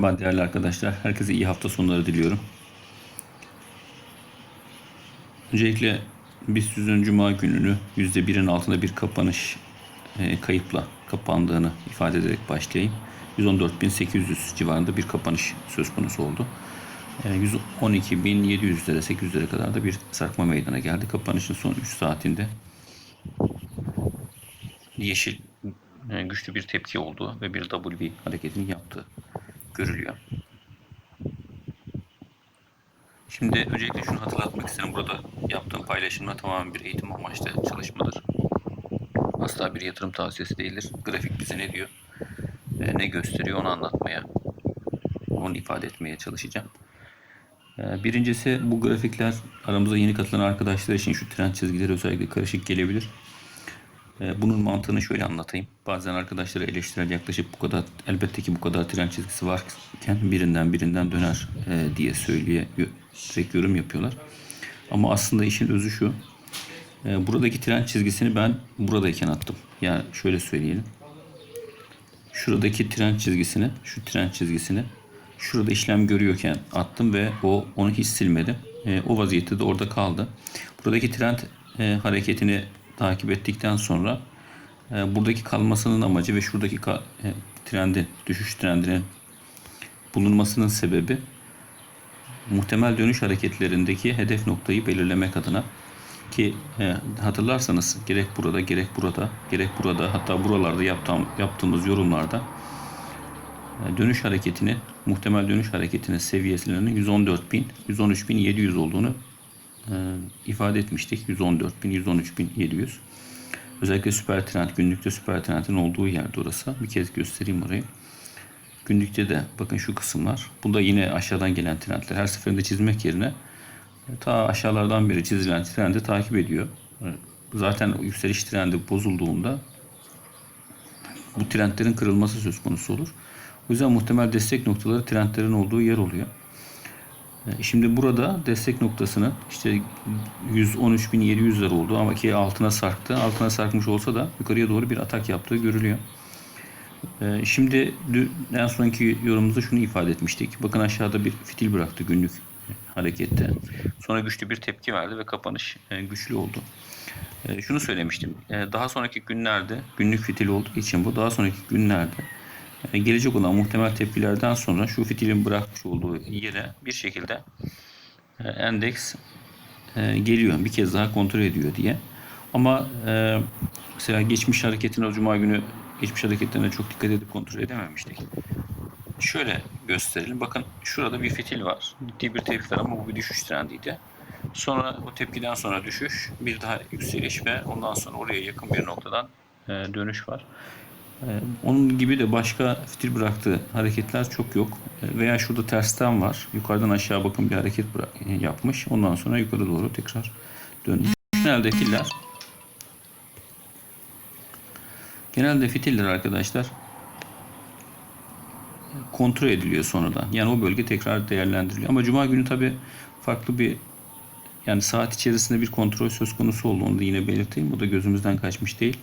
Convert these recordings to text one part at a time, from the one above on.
Merhaba değerli arkadaşlar. Herkese iyi hafta sonları diliyorum. Öncelikle BIST 100. Cuma gününü %1'in altında bir kapanış e, kayıpla kapandığını ifade ederek başlayayım. 114.800 civarında bir kapanış söz konusu oldu. E, 112.700'lere 800'lere kadar da bir sarkma meydana geldi. Kapanışın son 3 saatinde yeşil e, güçlü bir tepki oldu ve bir W hareketini yaptığı görülüyor. Şimdi öncelikle şunu hatırlatmak isterim. Burada yaptığım paylaşımlar tamamen bir eğitim amaçlı çalışmadır. Asla bir yatırım tavsiyesi değildir. Grafik bize ne diyor, e, ne gösteriyor onu anlatmaya, onu ifade etmeye çalışacağım. E, Birincisi bu grafikler aramıza yeni katılan arkadaşlar için şu trend çizgileri özellikle karışık gelebilir. E, Bunun mantığını şöyle anlatayım. Bazen arkadaşlara eleştirel yaklaşıp bu kadar elbette ki bu kadar tren çizgisi varken birinden birinden döner e, diye söyleye yorum yapıyorlar. Ama aslında işin özü şu. E, buradaki tren çizgisini ben buradayken attım. Yani şöyle söyleyelim. Şuradaki tren çizgisini, şu tren çizgisini şurada işlem görüyorken attım ve o onu hiç silmedim. E, o vaziyette de orada kaldı. Buradaki trend hareketini takip ettikten sonra e, buradaki kalmasının amacı ve şuradaki ka- e, trendin, düşüş trendinin bulunmasının sebebi muhtemel dönüş hareketlerindeki hedef noktayı belirlemek adına ki e, hatırlarsanız gerek burada gerek burada gerek burada hatta buralarda yaptığım, yaptığımız yorumlarda e, dönüş hareketini muhtemel dönüş hareketinin seviyesinin 114.000 113.700 olduğunu ifade etmiştik. 114.000 113.700 özellikle süper trend günlükte süper trendin olduğu yerde orası. Bir kez göstereyim orayı. Günlükte de bakın şu kısımlar. Bu da yine aşağıdan gelen trendler. Her seferinde çizmek yerine e, ta aşağılardan beri çizilen trendi takip ediyor. E, Zaten yükseliş trendi bozulduğunda bu trendlerin kırılması söz konusu olur. O yüzden muhtemel destek noktaları trendlerin olduğu yer oluyor. E, Şimdi burada destek noktasını işte 113.700'ler oldu ama ki altına sarktı. Altına sarkmış olsa da yukarıya doğru bir atak yaptığı görülüyor. Ee, Şimdi en sonki yorumumuzda şunu ifade etmiştik. Bakın aşağıda bir fitil bıraktı günlük harekette. Sonra güçlü bir tepki verdi ve kapanış e, güçlü oldu. E, Şunu söylemiştim. E, Daha sonraki günlerde günlük fitil olduğu için bu daha sonraki günlerde e, gelecek olan muhtemel tepkilerden sonra şu fitilin bırakmış olduğu yere bir şekilde e, endeks e, geliyor. Bir kez daha kontrol ediyor diye. Ama e, mesela geçmiş hareketine cuma günü geçmiş hareketlerine çok dikkat edip kontrol edememiştik. Şöyle gösterelim. Bakın şurada bir fitil var. Ciddi bir tepki var ama bu bir düşüş trendiydi. Sonra o tepkiden sonra düşüş, bir daha yükseliş ve ondan sonra oraya yakın bir noktadan dönüş var. E, onun gibi de başka fitil bıraktığı hareketler çok yok. E, veya şurada tersten var. Yukarıdan aşağı bakın bir hareket e, yapmış. Ondan sonra yukarı doğru tekrar dönmüş. Genelde fitiller genelde fitiller arkadaşlar kontrol ediliyor sonradan. Yani o bölge tekrar değerlendiriliyor. Ama cuma günü tabi farklı bir yani saat içerisinde bir kontrol söz konusu oldu. Onu da yine belirteyim. Bu da gözümüzden kaçmış değil.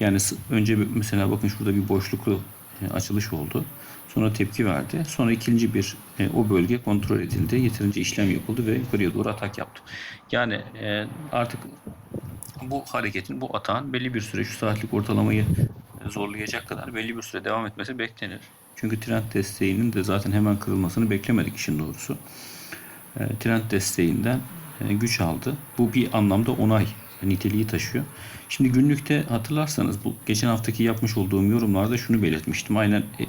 Yani önce mesela bakın şurada bir boşluklu e, açılış oldu. Sonra tepki verdi. Sonra ikinci bir e, o bölge kontrol edildi. Yeterince işlem yapıldı ve yukarıya doğru atak yaptı. Yani e, artık bu hareketin, bu atağın belli bir süre şu saatlik ortalamayı e, zorlayacak kadar belli bir süre devam etmesi beklenir. Çünkü trend desteğinin de zaten hemen kırılmasını beklemedik işin doğrusu. E, trend desteğinden e, güç aldı. Bu bir anlamda onay niteliği taşıyor. Şimdi günlükte hatırlarsanız bu geçen haftaki yapmış olduğum yorumlarda şunu belirtmiştim. Aynen e,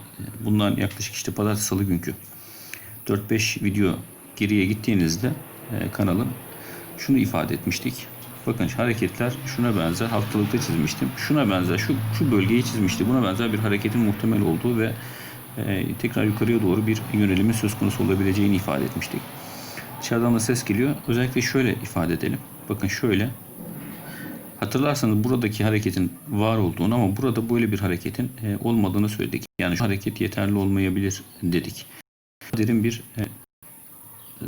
bundan yaklaşık işte pazartesi salı günkü 4-5 video geriye gittiğinizde e, kanalın şunu ifade etmiştik. Bakın hareketler şuna benzer haftalıkta çizmiştim. Şuna benzer şu şu bölgeyi çizmişti. Buna benzer bir hareketin muhtemel olduğu ve e, tekrar yukarıya doğru bir yönelimin söz konusu olabileceğini ifade etmiştik. Dışarıdan da ses geliyor. Özellikle şöyle ifade edelim. Bakın şöyle. Hatırlarsanız buradaki hareketin var olduğunu ama burada böyle bir hareketin e, olmadığını söyledik. Yani şu hareket yeterli olmayabilir dedik. Derin bir e,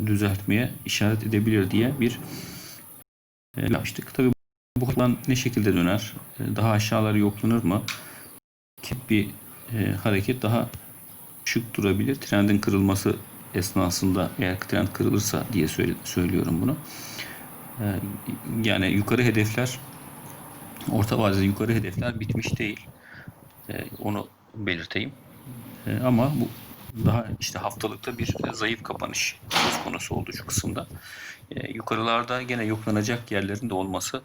düzeltmeye işaret edebilir diye bir e, yapmıştık. Tabii bu alan ne şekilde döner? Daha aşağıları yoklanır mı? Ki bir hareket daha şık durabilir. Trendin kırılması esnasında eğer trend kırılırsa diye söylüyorum bunu. Yani yukarı hedefler orta vadede yukarı hedefler bitmiş değil. Ee, Onu belirteyim. Ee, Ama bu daha işte haftalıkta bir zayıf kapanış söz konusu oldu şu kısımda. Ee, Yukarılarda gene yoklanacak yerlerin de olması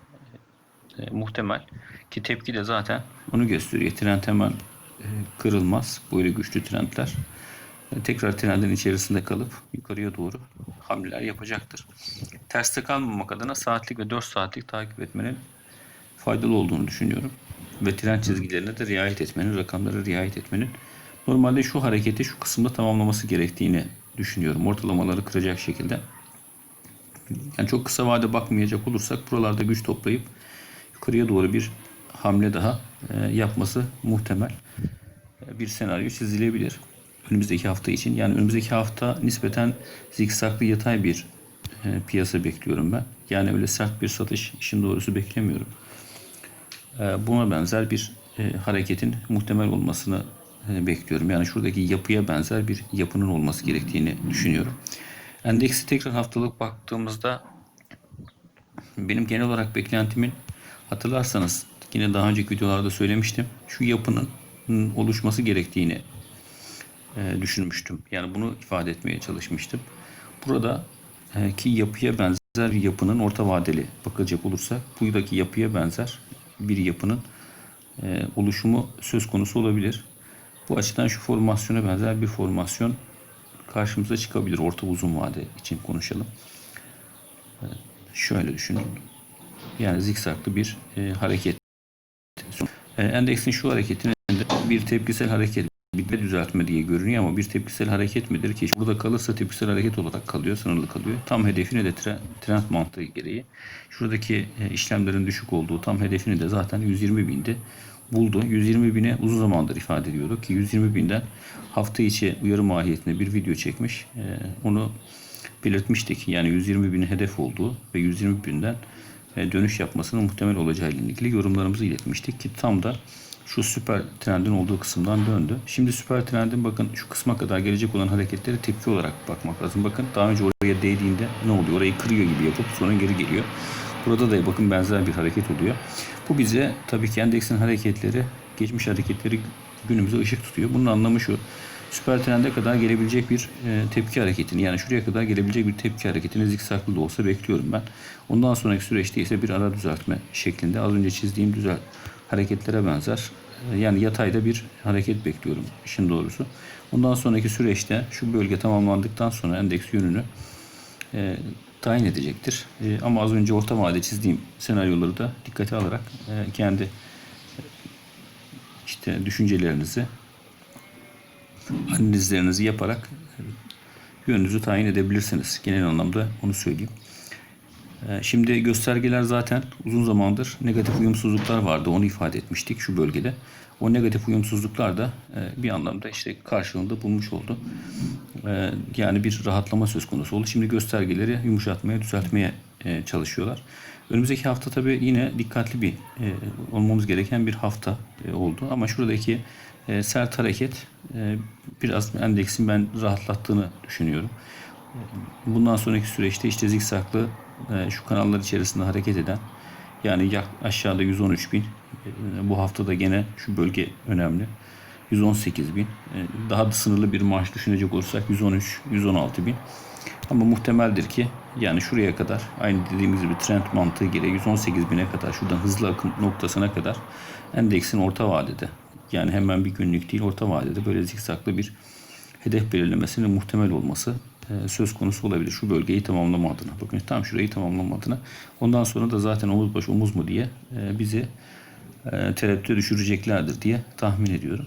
e, muhtemel ki tepki de zaten onu gösteriyor. Trend hemen e, kırılmaz. Böyle güçlü trendler e, tekrar trendin içerisinde kalıp yukarıya doğru hamleler yapacaktır. Terste kalmamak adına saatlik ve 4 saatlik takip etmenin faydalı olduğunu düşünüyorum. Ve trend çizgilerine de riayet etmenin, rakamlara riayet etmenin normalde şu hareketi şu kısımda tamamlaması gerektiğini düşünüyorum. Ortalamaları kıracak şekilde. Yani çok kısa vade bakmayacak olursak buralarda güç toplayıp yukarıya doğru bir hamle daha e, yapması muhtemel e, bir senaryo çizilebilir. Önümüzdeki hafta için. Yani önümüzdeki hafta nispeten zikzaklı yatay bir e, piyasa bekliyorum ben. Yani öyle sert bir satış işin doğrusu beklemiyorum. E, buna benzer bir e, hareketin muhtemel olmasını e, bekliyorum. Yani şuradaki yapıya benzer bir yapının olması gerektiğini düşünüyorum. Endeksi tekrar haftalık baktığımızda benim genel olarak beklentimin hatırlarsanız yine daha önceki videolarda söylemiştim. Şu yapının oluşması gerektiğini e, düşünmüştüm. Yani bunu ifade etmeye çalışmıştım. Burada ki yapıya benzer bir yapının orta vadeli bakacak olursak buradaki yapıya benzer bir yapının e, oluşumu söz konusu olabilir. Bu açıdan şu formasyona benzer bir formasyon karşımıza çıkabilir. Orta uzun vade için konuşalım. E, şöyle düşünün. Yani zikzaklı bir e, hareket. E, endeksin şu hareketine de bir tepkisel hareket bir de düzeltme diye görünüyor ama bir tepkisel hareket midir ki burada kalırsa tepkisel hareket olarak kalıyor, sınırlı kalıyor. Tam hedefine de tre- trend mantığı gereği şuradaki e, işlemlerin düşük olduğu tam hedefini de zaten 120 bindi buldu. 120 bine uzun zamandır ifade ediyorduk ki 120 binden hafta içi uyarı mahiyetinde bir video çekmiş. E, onu belirtmiştik. Yani 120 binin hedef olduğu ve 120 binden e, dönüş yapmasının muhtemel olacağı ile ilgili yorumlarımızı iletmiştik ki tam da şu süper trendin olduğu kısımdan döndü. Şimdi süper trendin bakın şu kısma kadar gelecek olan hareketleri tepki olarak bakmak lazım. Bakın daha önce oraya değdiğinde ne oluyor? Orayı kırıyor gibi yapıp sonra geri geliyor. Burada da bakın benzer bir hareket oluyor. Bu bize tabii ki endeksin hareketleri, geçmiş hareketleri günümüze ışık tutuyor. Bunun anlamı şu. Süper trende kadar gelebilecek bir e, tepki hareketini yani şuraya kadar gelebilecek bir tepki hareketini zikzaklı da olsa bekliyorum ben. Ondan sonraki süreçte ise bir ara düzeltme şeklinde az önce çizdiğim düzel hareketlere benzer. E, Yani yatayda bir hareket bekliyorum işin doğrusu. Ondan sonraki süreçte şu bölge tamamlandıktan sonra endeks yönünü e, tayin edecektir. E, ama az önce orta vade çizdiğim senaryoları da dikkate alarak e, kendi işte düşüncelerinizi analizlerinizi yaparak e, yönünüzü tayin edebilirsiniz. Genel anlamda onu söyleyeyim. E, Şimdi göstergeler zaten uzun zamandır negatif uyumsuzluklar vardı. Onu ifade etmiştik şu bölgede. O negatif uyumsuzluklar da e, bir anlamda işte karşılığında bulmuş oldu. E, Yani bir rahatlama söz konusu oldu. Şimdi göstergeleri yumuşatmaya, düzeltmeye e, çalışıyorlar. Önümüzdeki hafta tabii yine dikkatli bir olmamız gereken bir hafta oldu. Ama şuradaki sert hareket biraz endeksin ben rahatlattığını düşünüyorum. Bundan sonraki süreçte işte zikzaklı e, şu kanallar içerisinde hareket eden yani aşağıda 113 bin e, bu hafta da gene şu bölge önemli 118 bin. E, daha da sınırlı bir maaş düşünecek olursak 113 116 bin. Ama muhtemeldir ki yani şuraya kadar aynı dediğimiz gibi trend mantığı gereği 118 bine kadar şuradan hızlı akım noktasına kadar endeksin orta vadede. Yani hemen bir günlük değil orta vadede böyle zikzaklı bir hedef belirlemesinin muhtemel olması söz konusu olabilir. Şu bölgeyi tamamlama adına. Bakın tam şurayı tamamlama adına. Ondan sonra da zaten omuz baş omuz mu diye e, bizi e, tereddüte düşüreceklerdir diye tahmin ediyorum.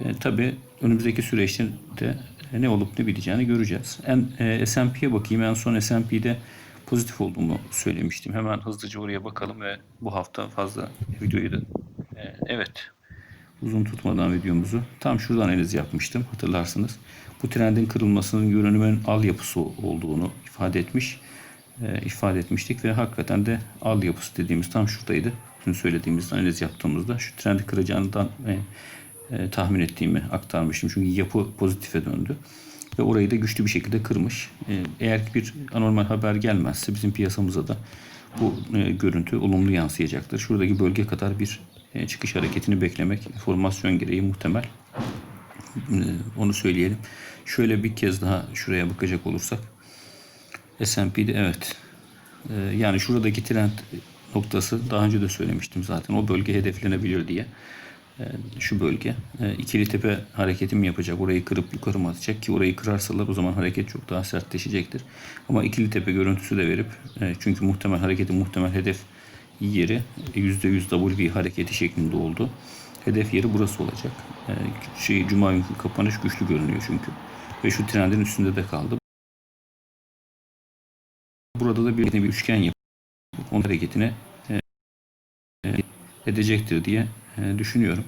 E, tabii önümüzdeki süreçte de ne olup ne biteceğini göreceğiz. En e, S&P'ye bakayım. En son S&P'de pozitif olduğumu söylemiştim. Hemen hızlıca oraya bakalım ve bu hafta fazla videoyu da e, evet uzun tutmadan videomuzu tam şuradan analiz yapmıştım hatırlarsınız. Bu trendin kırılmasının görünümün al yapısı olduğunu ifade etmiş e, ifade etmiştik ve hakikaten de al yapısı dediğimiz tam şuradaydı. Dün söylediğimiz analiz yaptığımızda şu trendi kıracağından e, e, tahmin ettiğimi aktarmıştım. Çünkü yapı pozitife döndü. Ve orayı da güçlü bir şekilde kırmış. E, eğer bir anormal haber gelmezse bizim piyasamıza da bu e, görüntü olumlu yansıyacaktır. Şuradaki bölge kadar bir çıkış hareketini beklemek formasyon gereği muhtemel. E, onu söyleyelim. Şöyle bir kez daha şuraya bakacak olursak S&P'de evet. E, yani şuradaki trend noktası daha önce de söylemiştim zaten. O bölge hedeflenebilir diye. E, şu bölge. E, ikili tepe hareketi mi yapacak? Orayı kırıp yukarı mı atacak? Ki orayı kırarsalar o zaman hareket çok daha sertleşecektir. Ama ikili tepe görüntüsü de verip e, çünkü muhtemel hareketin muhtemel hedef yeri %100 W hareketi şeklinde oldu. Hedef yeri burası olacak. E, şey Cuma günkü kapanış güçlü görünüyor çünkü. Ve şu trendin üstünde de kaldı. Burada da bir, bir üçgen yapıp onun hareketine e, e, edecektir diye e, düşünüyorum.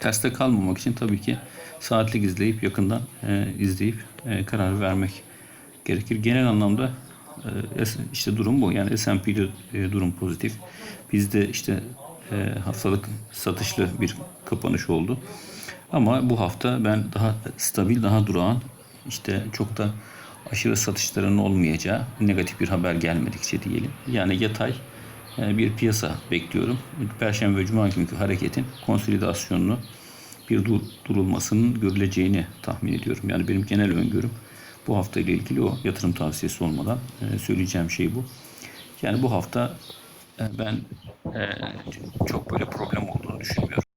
Terste kalmamak için tabii ki saatlik izleyip yakından e, izleyip e, karar vermek gerekir. Genel anlamda e, işte durum bu. Yani S&P'de e, durum pozitif. Bizde işte e, haftalık satışlı bir kapanış oldu. Ama bu hafta ben daha stabil, daha durağan, işte çok da aşırı satışların olmayacağı negatif bir haber gelmedikçe diyelim. Yani yatay e, bir piyasa bekliyorum. Perşembe ve Cuma günkü hareketin konsolidasyonunu bir dur- durulmasının görüleceğini tahmin ediyorum. Yani benim genel öngörüm bu hafta ile ilgili o yatırım tavsiyesi olmadan e, söyleyeceğim şey bu. Yani bu hafta e, ben e, çok böyle problem olduğunu düşünmüyorum.